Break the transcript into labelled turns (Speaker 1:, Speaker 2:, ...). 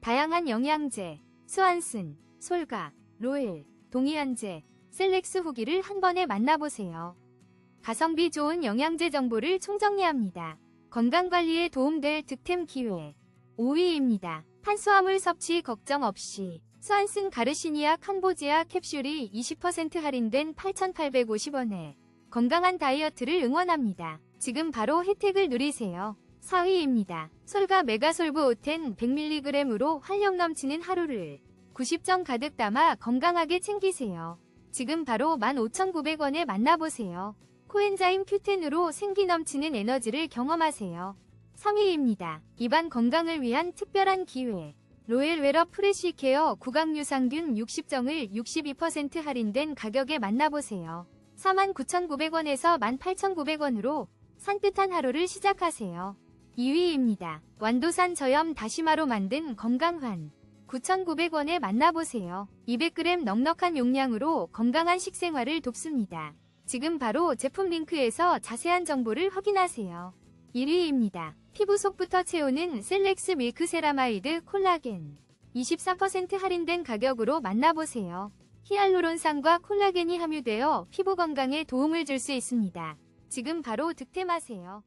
Speaker 1: 다양한 영양제, 수안슨, 솔가, 로엘, 동의한제, 셀렉스 후기를 한 번에 만나보세요. 가성비 좋은 영양제 정보를 총정리합니다. 건강관리에 도움될 득템 기회. 5위입니다. 탄수화물 섭취 걱정 없이 수안슨 가르시니아 캄보지아 캡슐이 20% 할인된 8,850원에 건강한 다이어트를 응원합니다. 지금 바로 혜택을 누리세요. 4위입니다. 솔가 메가솔브 오텐 100mg으로 활력 넘치는 하루를 90점 가득 담아 건강하게 챙기세요. 지금 바로 15,900원에 만나보세요. 코엔자임 Q10으로 생기 넘치는 에너지를 경험하세요. 3위입니다. 입안 건강을 위한 특별한 기회. 로엘 웨러 프레시 케어 구강 유산균 60정을 62% 할인된 가격에 만나보세요. 49,900원에서 18,900원으로 산뜻한 하루를 시작하세요. 2위입니다. 완도산 저염 다시마로 만든 건강환 9,900원에 만나보세요. 200g 넉넉한 용량으로 건강한 식생활을 돕습니다. 지금 바로 제품 링크에서 자세한 정보를 확인하세요. 1위입니다. 피부 속부터 채우는 셀렉스 밀크 세라마이드 콜라겐 24% 할인된 가격으로 만나보세요. 히알루론산과 콜라겐이 함유되어 피부 건강에 도움을 줄 수 있습니다. 지금 바로 득템하세요.